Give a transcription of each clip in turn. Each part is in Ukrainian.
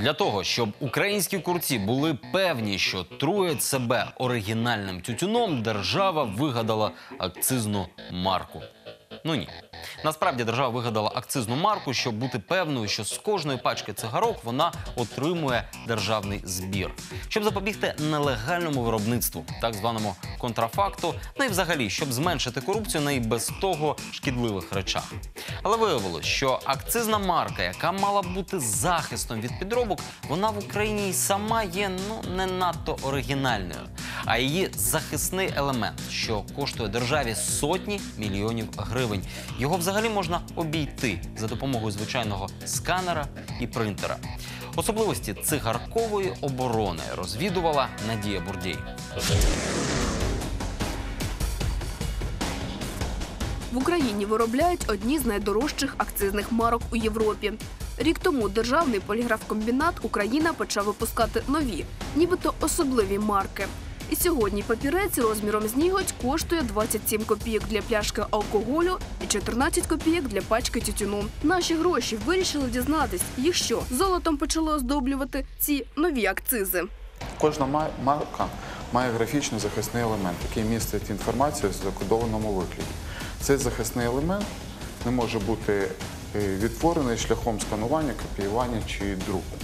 Для того, щоб українські курці були певні, що труять себе оригінальним тютюном, держава вигадала акцизну марку. Ну ні. Насправді держава вигадала акцизну марку, щоб бути певною, що з кожної пачки цигарок вона отримує державний збір, щоб запобігти нелегальному виробництву, так званому контрафакту, ну і взагалі, щоб зменшити корупцію на і без того шкідливих речах. Але виявилось, що акцизна марка, яка мала бути захистом від підробок, вона в Україні й сама є ну не надто оригінальною. А її захисний елемент, що коштує державі сотні мільйонів гривень. Його взагалі можна обійти за допомогою звичайного сканера і принтера. Особливості цигаркової оборони розвідувала Надія Бурдій. В Україні виробляють одні з найдорожчих акцизних марок у Європі. Рік тому державний поліграфкомбінат Україна почав випускати нові, нібито особливі марки. І сьогодні папірець розміром з ніготь коштує 27 копійок для пляшки алкоголю і 14 копійок для пачки тютюну. Наші гроші вирішили дізнатись, їх що золотом почало оздоблювати ці нові акцизи. Кожна марка має графічний захисний елемент, який містить інформацію в закодованому вигляді. Цей захисний елемент не може бути е, відтворений шляхом сканування, копіювання чи друку.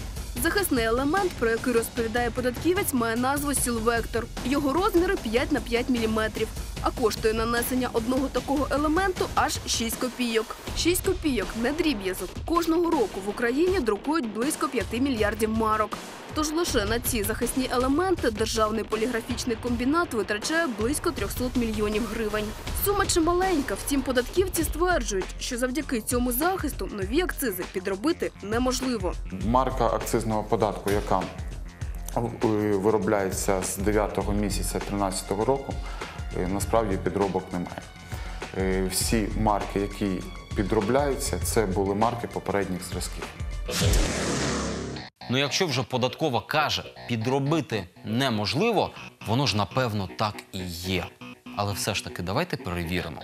Захисний елемент, про який розповідає податківець, має назву Сілвектор. Його розміри 5 на 5 мм, а коштує нанесення одного такого елементу аж 6 копійок. 6 копійок не дріб'язок. Кожного року в Україні друкують близько 5 мільярдів марок. Тож лише на ці захисні елементи державний поліграфічний комбінат витрачає близько 300 мільйонів гривень. Сума чималенька, втім, податківці стверджують, що завдяки цьому захисту нові акцизи підробити неможливо. Марка акцизного податку, яка е, виробляється з 9 місяця 2013 року, насправді підробок немає. Е, Всі марки, які підробляються, це були марки попередніх зразків. Ну, якщо вже податкова каже, підробити неможливо, воно ж напевно так і є. Але все ж таки, давайте перевіримо.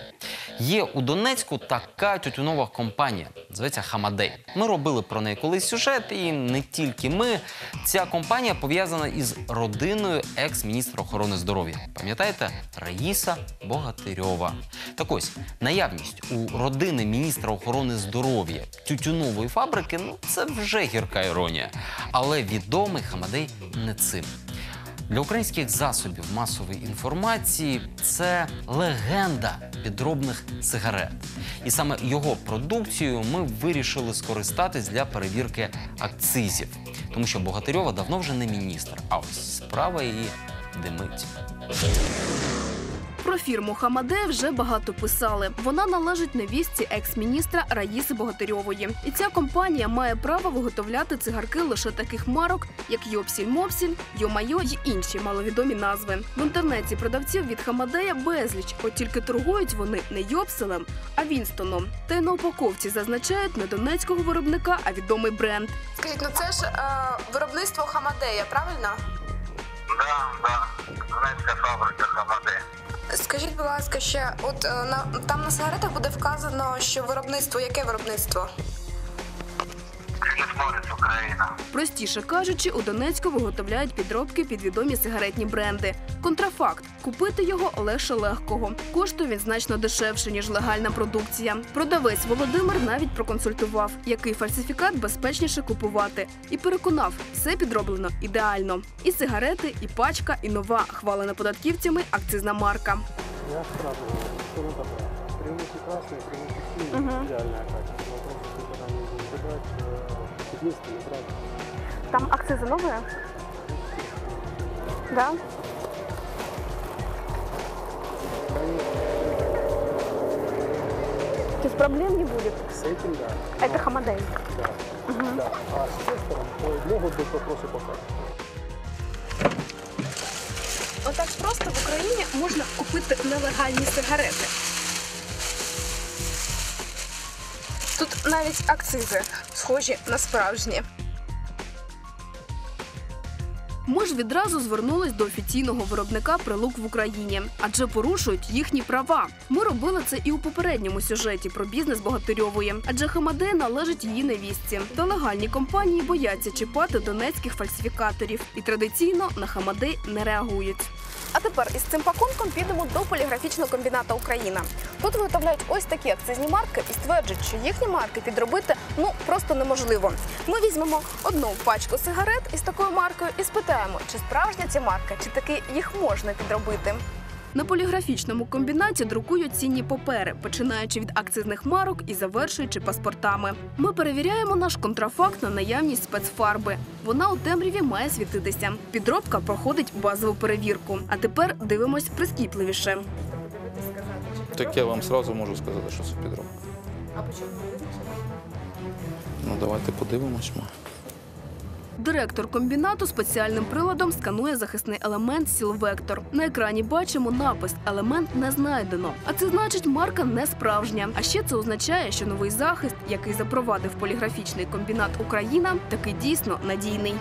Є у Донецьку така тютюнова компанія, зветься Хамадей. Ми робили про неї колись сюжет, і не тільки ми. Ця компанія пов'язана із родиною екс-міністра охорони здоров'я. Пам'ятаєте, Раїса Богатирьова. Так ось наявність у родини міністра охорони здоров'я тютюнової фабрики ну це вже гірка іронія. Але відомий Хамадей не цим. Для українських засобів масової інформації це легенда підробних сигарет. І саме його продукцією ми вирішили скористатись для перевірки акцизів. Тому що Богатирьова давно вже не міністр, а ось справа її димить. Про фірму Хамаде вже багато писали. Вона належить невістці екс-міністра Раїси Богатирьової. І ця компанія має право виготовляти цигарки лише таких марок, як Йопсіль-Мопсіль, Йомайо й інші маловідомі назви. В інтернеті продавців від Хамадея безліч, от тільки торгують вони не Йопселем, а Вінстоном. Та й на упаковці зазначають не донецького виробника, а відомий бренд. Скажіть, ну це ж е, виробництво Хамадея, правильно? Да, да. Донецька фабрика Хамаде. Скажіть, будь ласка, ще от е, на там на сигаретах буде вказано, що виробництво, яке виробництво? Україна. Простіше кажучи, у Донецьку виготовляють підробки під відомі сигаретні бренди. Контрафакт купити його легше легкого. Коштує він значно дешевше ніж легальна продукція. Продавець Володимир навіть проконсультував, який фальсифікат безпечніше купувати, і переконав, все підроблено ідеально. І сигарети, і пачка, і нова хвалена податківцями акцизна марка. Я спрашиваю, что вы такое? Красное, преимущество синее, идеальное качество. Вопрос, когда мы будем выбирать, э, единственное, брать. Там акцизы новые? Да. То есть проблем не будет. С этим, да. Это Хамадей. Да. да. А с тестером то могут быть вопросы по качеству. Отак просто в Україні можна купити нелегальні сигарети. Тут навіть акцизи схожі на справжні. Ми ж відразу звернулись до офіційного виробника прилук в Україні, адже порушують їхні права. Ми робили це і у попередньому сюжеті про бізнес Богатирьової, адже Хамаде належить її невістці. Та легальні компанії бояться чіпати донецьких фальсифікаторів і традиційно на Хамаде не реагують. А тепер із цим пакунком підемо до поліграфічного комбіната Україна. Тут виготовляють ось такі акцизні марки і стверджують, що їхні марки підробити ну просто неможливо. Ми візьмемо одну пачку сигарет із такою маркою і спитаємо, чи справжня ця марка, чи таки їх можна підробити. На поліграфічному комбінаті друкують цінні папери, починаючи від акцизних марок і завершуючи паспортами. Ми перевіряємо наш контрафакт на наявність спецфарби. Вона у темряві має світитися. Підробка проходить базову перевірку. А тепер дивимось прискіпливіше. Так я вам сразу можу сказати, що це підробка. А по чому? Ну давайте подивимось. Ми. Директор комбінату спеціальним приладом сканує захисний елемент Сілвектор. На екрані бачимо напис Елемент не знайдено. А це значить, марка не справжня. А ще це означає, що новий захист, який запровадив поліграфічний комбінат Україна, таки дійсно надійний.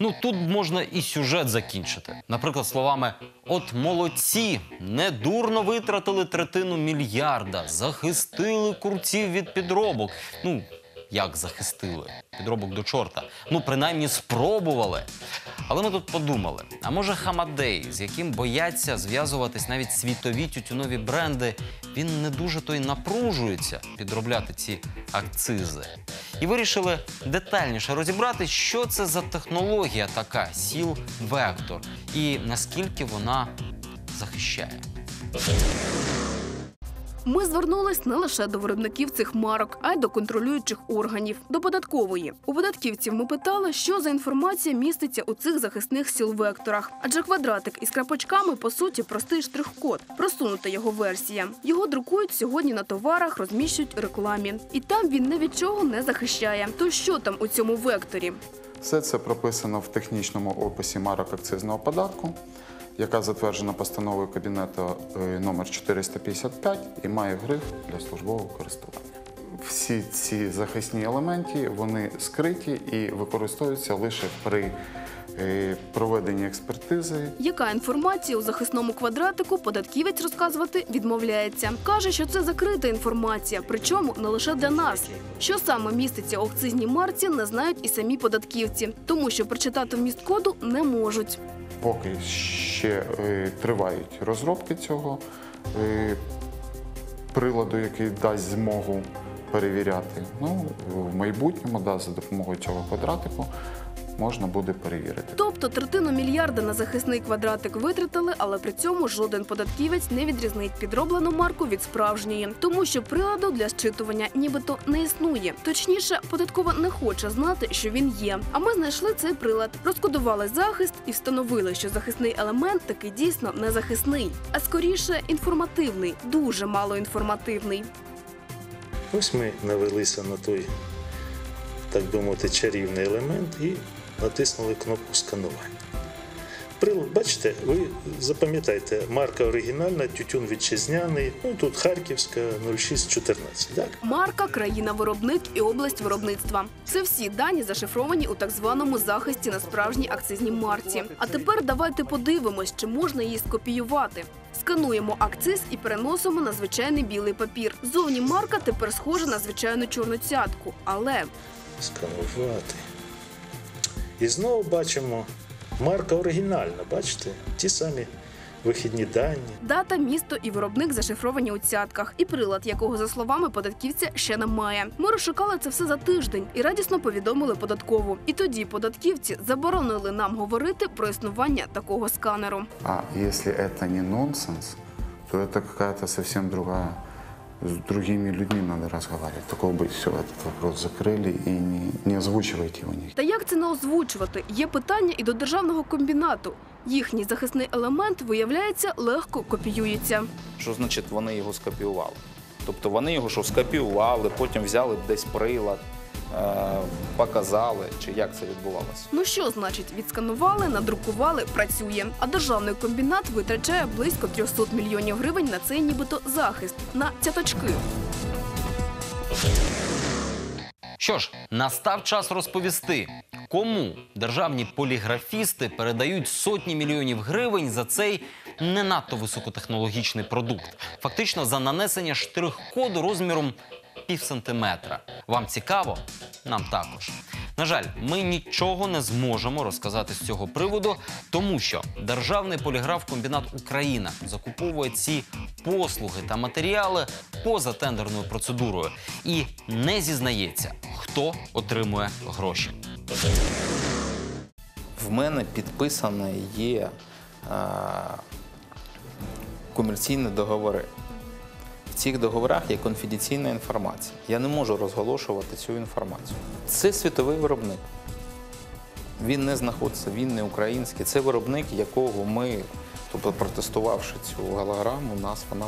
Ну тут можна і сюжет закінчити. Наприклад, словами: от молодці, недурно витратили третину мільярда, захистили курців від підробок. Ну, як захистили? Підробок до чорта. Ну, принаймні спробували. Але ми тут подумали: а може Хамадей, з яким бояться зв'язуватись навіть світові тютюнові бренди, він не дуже то й напружується підробляти ці акцизи. І вирішили детальніше розібрати, що це за технологія така Сіл Вектор і наскільки вона захищає. Ми звернулись не лише до виробників цих марок, а й до контролюючих органів, до податкової. У податківців ми питали, що за інформація міститься у цих захисних сіл-векторах. Адже квадратик із крапочками по суті простий штрих-код, просунута його версія. Його друкують сьогодні на товарах, розміщують рекламі, і там він ні від чого не захищає. То що там у цьому векторі? Все це прописано в технічному описі марок акцизного податку, яка затверджена постановою Кабінету е, номер 455 і має гриф для службового користування. Всі ці захисні елементи вони скриті і використовуються лише при е, проведенні експертизи Яка інформація у захисному квадратику податківець розказувати відмовляється. Каже, що це закрита інформація, причому не лише для нас. Що саме міститься у акцизній марці, не знають і самі податківці, тому що прочитати вміст коду не можуть. Поки ще е, тривають розробки цього е, приладу, який дасть змогу перевіряти. Ну, в майбутньому, да, за допомогою цього квадратику можна буде перевірити. Тобто третину мільярда на захисний квадратик витратили, але при цьому жоден податківець не відрізнить підроблену марку від справжньої, тому що приладу для щитування нібито не існує. Точніше, податкова не хоче знати, що він є. А ми знайшли цей прилад, розкодували захист і встановили, що захисний елемент таки дійсно не захисний, а скоріше інформативний, дуже мало інформативний. Ось ми навелися на той, так би мовити, чарівний елемент і натиснули кнопку сканування. Прилад, бачите, ви запам'ятайте, марка оригінальна, тютюн вітчизняний, ну тут Харківська 0614, так? Марка, країна-виробник і область виробництва. Це всі дані зашифровані у так званому захисті на справжній акцизній марці. А тепер давайте подивимось, чи можна її скопіювати. Скануємо акциз і переносимо на звичайний білий папір. Зовні марка тепер схожа на звичайну чорну цятку, але Сканувати. І знову бачимо, марка оригінальна, бачите? Ті самі вихідні дані. дата, місто і виробник зашифровані у цятках, і прилад, якого за словами податківця ще немає. Ми розшукали це все за тиждень і радісно повідомили податкову. І тоді податківці заборонили нам говорити про існування такого сканеру. А если это не нонсенс, то это какая-то совсем другая С другими людьми надо разговаривать. Такого быть, все, этот вопрос закрыли и не, не озвучивайте его них. Та як це не озвучувати? Є питання і до державного комбінату. Їхній захисний елемент, виявляється, легко копіюється. Що значить вони його скопіювали? Тобто вони його що скопіювали, потім взяли десь прилад, е, показали, чи як це відбувалося? Ну що значить, відсканували, надрукували, працює. А державний комбінат витрачає близько 300 мільйонів гривень на цей нібито захист на цяточки. Що ж, настав час розповісти, кому державні поліграфісти передають сотні мільйонів гривень за цей не надто високотехнологічний продукт, фактично за нанесення штрих-коду розміром пів сантиметра. Вам цікаво? Нам також. На жаль, ми нічого не зможемо розказати з цього приводу, тому що державний поліграф-комбінат Україна закуповує ці послуги та матеріали поза тендерною процедурою і не зізнається, хто отримує гроші. В мене підписані є е, комерційні договори. Цих договорах є конфіденційна інформація. Я не можу розголошувати цю інформацію. Це світовий виробник. Він не знаходиться, він не український. Це виробник, якого ми, тобто протестувавши цю голограму, нас вона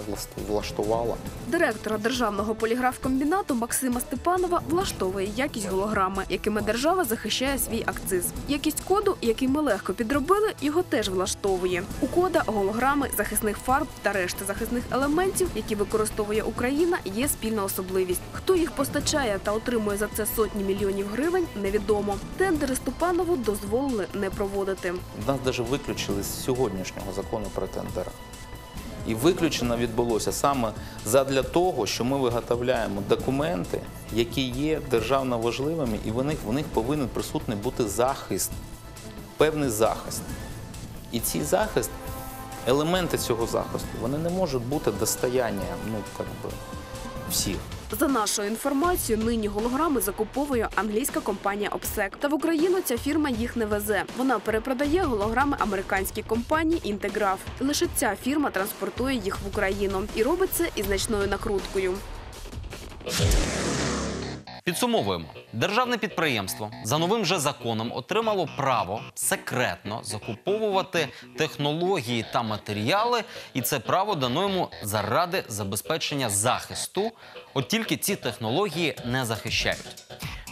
влаштувала. Директора державного поліграфкомбінату Максима Степанова влаштовує якість голограми, якими держава захищає свій акциз. Якість коду, який ми легко підробили, його теж влаштовує. У кода голограми захисних фарб та решти захисних елементів, які використовує Україна, є спільна особливість. Хто їх постачає та отримує за це сотні мільйонів гривень, невідомо. Тендери Степанову дозволили не проводити. Нас навіть виключили з сьогоднішнього закону про тендера. І виключено відбулося саме задля того, що ми виготовляємо документи, які є державно важливими, і в них, в них повинен присутній бути захист, певний захист. І цей захист, елементи цього захисту, вони не можуть бути достоянням ну, всіх. За нашою інформацією, нині голограми закуповує англійська компанія Обсек. Та в Україну ця фірма їх не везе. Вона перепродає голограми американській компанії Інтеграф. Лише ця фірма транспортує їх в Україну і робить це із значною накруткою. Підсумовуємо, державне підприємство за новим же законом отримало право секретно закуповувати технології та матеріали, і це право дано йому заради забезпечення захисту. От тільки ці технології не захищають.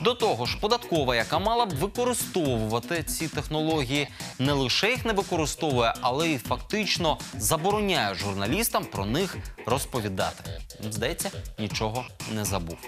До того ж, податкова, яка мала б використовувати ці технології, не лише їх не використовує, але й фактично забороняє журналістам про них розповідати. Здається, нічого не забув.